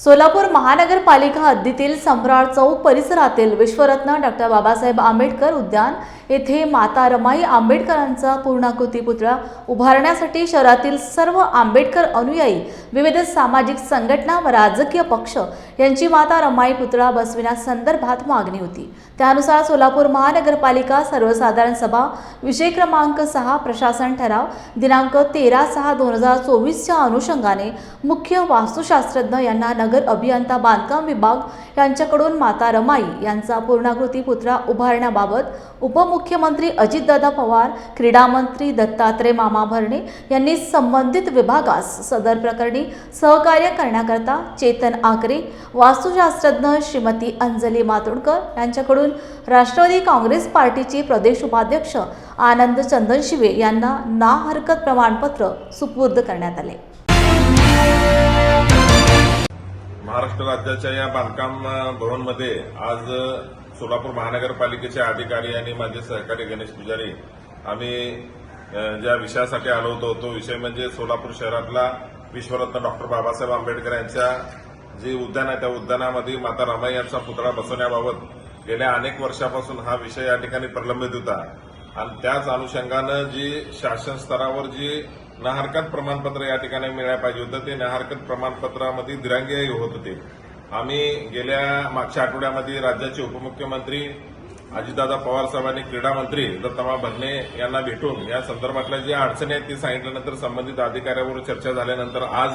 सोलापूर महानगरपालिका हद्दीतील सम्राट चौक परिसरातील विश्वरत्न डॉक्टर बाबासाहेब आंबेडकर उद्यान येथे माता रमाई आंबेडकरांचा पूर्णाकृती पुतळा उभारण्यासाठी शहरातील सर्व आंबेडकर अनुयायी विविध सामाजिक संघटना व राजकीय पक्ष यांची माता रमाई पुतळा बसविण्यासंदर्भात मागणी होती. त्यानुसार सोलापूर महानगरपालिका सर्वसाधारण सभा विषय क्रमांक सहा प्रशासन ठराव दिनांक तेरा सहा दोन हजार चोवीसच्या अनुषंगाने मुख्य वास्तुशास्त्रज्ञ यांना नगर अभियंता बांधकाम विभाग यांच्याकडून माता रमाई यांचा पूर्णाकृती पुतळा उभारण्याबाबत उपमुख्यमंत्री अजितदादा पवार क्रीडा मंत्री दत्तात्रय मामा भरणे यांनी संबंधित विभागास सदर प्रकरणी सहकार्य करण्याकरता चेतन आकरे वास्तुशास्त्रज्ञ श्रीमती अंजली मातोंडकर यांच्याकडून राष्ट्रवादी काँग्रेस पार्टीचे प्रदेश उपाध्यक्ष आनंद चंदनशिवे यांना ना हरकत प्रमाणपत्र सुपूर्द करण्यात आले. महाराष्ट्र राज्याच्या या बांधकाम भवनमध्ये आज सोलापूर महानगरपालिकेचे अधिकारी आणि माझे सहकारी गणेश पुजारी आम्ही ज्या विषयासाठी आलो होतो तो विषय म्हणजे सोलापूर शहरातला विश्वरत्न डॉक्टर बाबासाहेब आंबेडकर यांच्या जे उद्यान आहे त्या उद्यानामध्ये माता रमाई यांचा पुतळा बसवण्याबाबत गेल्या अनेक वर्षापासून हा विषय या ठिकाणी प्रलंबित होता. आणि त्याच अनुषंगानं जी शासन स्तरावर जी नहरकत प्रमाणपत्र या ठिकाणी मिळायला पाहिजे होतं ते नहरकत प्रमाणपत्रामध्ये दिरांगी होत होते. आम्ही गेल्या मागच्या आठवड्यामध्ये राज्याचे उपमुख्यमंत्री अजितदादा पवार साहेबांनी क्रीडा मंत्री दत्तमा भरणे यांना भेटून या संदर्भातल्या ज्या अडचणी आहेत ती सांगितल्यानंतर संबंधित अधिकाऱ्यावर चर्चा झाल्यानंतर आज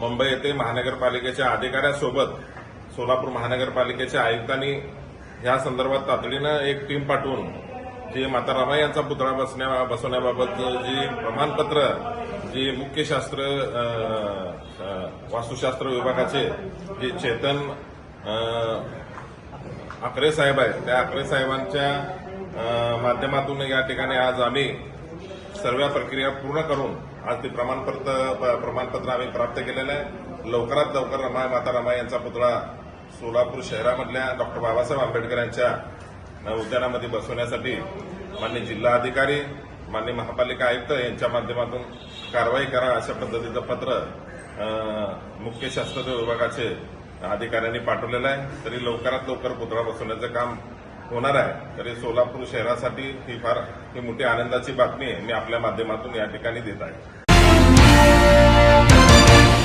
मुंबई येथे महानगरपालिकेच्या अधिकाऱ्यासोबत सोलापूर महानगरपालिकेच्या आयुक्तांनी या संदर्भात तातडीनं एक टीम पाठवून जी माता यांचा पुतळा बसण्या बसवण्याबाबत जी प्रमाणपत्र जी मुख्य शास्त्र वास्तुशास्त्र विभागाचे जे चेतन अ, आकरे साहेब आहेत त्या आकरे साहेबांच्या माध्यमातून या ठिकाणी आज आम्ही सर्व प्रक्रिया पूर्ण करून आज ते प्रमाणपत्र प- प्रमाणपत्र आम्ही प्राप्त केलेलं आहे. लवकरात लवकर रमाय माता रमाई यांचा पुतळा सोलापूर शहरामधल्या डॉक्टर बाबासाहेब आंबेडकर यांच्या उद्यानामध्ये बसवण्यासाठी मान्य जिल्हाधिकारी मान्य महापालिका आयुक्त यांच्या माध्यमातून कारवाई करा अशा पद्धतीचं पत्र मुख्य शास्त्रज्ञ विभागाचे अधिकाऱ्यांनी पाठवलेलं आहे. तरी लवकरात लवकर पुतळा बसवण्याचं काम होणार आहे. तरी सोलापूर शहरासाठी ही फार ही मोठी आनंदाची बातमी आहे. मी आपल्या माध्यमातून या ठिकाणी देत आहे.